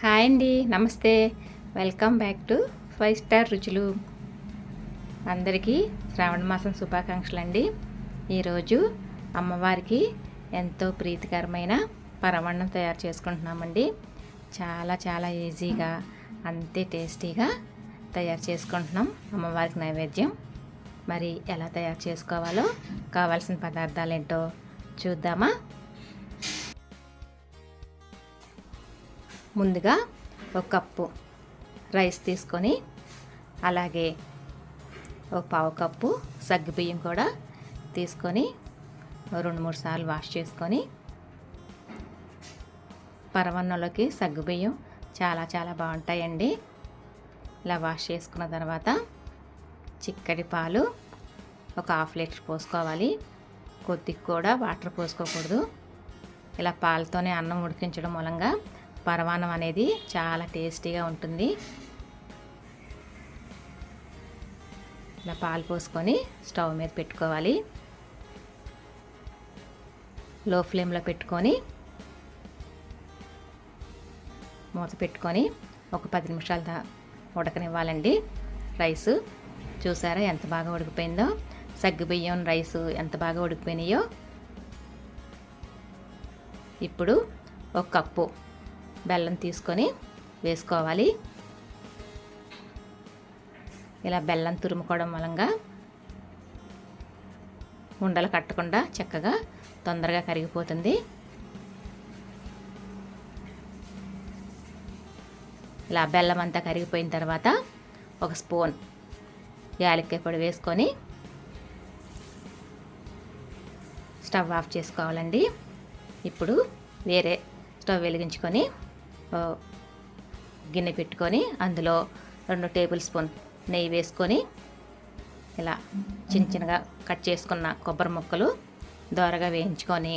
Hi అండి నమస్తే. Welcome back to five star రుచులు. అందరికీ శ్రావణ మాసం శుభాకాంక్షలు అండి ఈరోజు అమ్మవారికి ఎంతో ప్రీతికరమైన పరమాన్నం తయారు చేసుకుంటున్నామండి. చాలా చాలా ఈజీగా అంతే టేస్టీగా తయారు చేసుకుంటున్నాం అమ్మవారికి నైవేద్యం. మరి ఎలా తయారు చేసుకోవాలో కావాల్సిన పదార్థాలు ఏంటో చూద్దామా? ముందుగా ఒక కప్పు రైస్ తీసుకొని అలాగే ఒక పావు కప్పు సగ్గుబియ్యం కూడా తీసుకొని రెండు మూడు సార్లు వాష్ చేసుకొని పరవన్నంలోకి సగ్గుబియ్యం చాలా చాలా బాగుంటాయండి. ఇలా వాష్ చేసుకున్న తర్వాత చిక్కటి పాలు ఒక హాఫ్ లీటర్ పోసుకోవాలి. కొద్దిగా కూడా వాటర్ పోసుకోకూడదు. ఇలా పాలతోనే అన్నం ఉడికించడం మూలంగా పరమాన్నం అనేది చాలా టేస్టీగా ఉంటుంది. ఇలా పాలు పోసుకొని స్టవ్ మీద పెట్టుకోవాలి. లో ఫ్లేమ్లో పెట్టుకొని మూత పెట్టుకొని ఒక పది నిమిషాల దా ఉడకనివ్వాలండి. రైస్ చూసారా ఎంత బాగా ఉడికిపోయిందో? సగ్గుబియ్యం రైస్ ఎంత బాగా ఉడికిపోయినాయో. ఇప్పుడు ఒక కప్పు బెల్లం తీసుకొని వేసుకోవాలి. ఇలా బెల్లం తురుముకోవడం మూలంగా ఉండలు కట్టకుండా చక్కగా తొందరగా కరిగిపోతుంది. ఇలా బెల్లం అంతా కరిగిపోయిన తర్వాత ఒక స్పూన్ యాలక్కాయ పొడి వేసుకొని స్టవ్ ఆఫ్ చేసుకోవాలండి. ఇప్పుడు వేరే స్టవ్ వెలిగించుకొని గిన్నె పెట్టుకొని అందులో రెండు టేబుల్ స్పూన్ నెయ్యి వేసుకొని ఇలా చిన్న చిన్నగా కట్ చేసుకున్న కొబ్బరి ముక్కలు దోరగా వేయించుకొని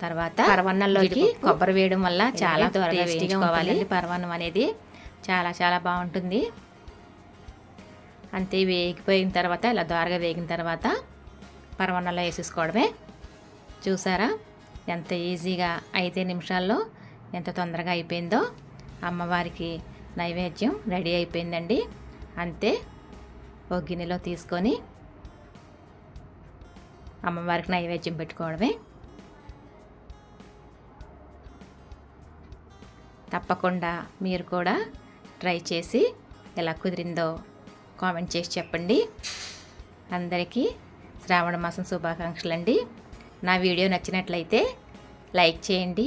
తర్వాత పరవన్నంలోకి కొబ్బరి వేయడం వల్ల చాలా త్వరగా వేయించుకోవాలి. పరవన్నం అనేది చాలా చాలా బాగుంటుంది. అంతే వేగిపోయిన తర్వాత ఇలా దోరగా వేగిన తర్వాత పరవన్నంలో వేసేసుకోవడమే. చూసారా? ఎంత ఈజీగా? ఐదే నిమిషాల్లో ఎంత తొందరగా అయిపోయిందో అమ్మవారికి నైవేద్యం రెడీ అయిపోయిందండి. అంతే ఒక గిన్నెలో తీసుకొని అమ్మవారికి నైవేద్యం పెట్టుకోవడమే. తప్పకుండా మీరు కూడా ట్రై చేసి ఎలా కుదిరిందో కామెంట్ చేసి చెప్పండి. అందరికీ శ్రావణ మాసం శుభాకాంక్షలు అండి నా వీడియో నచ్చినట్లయితే లైక్ చేయండి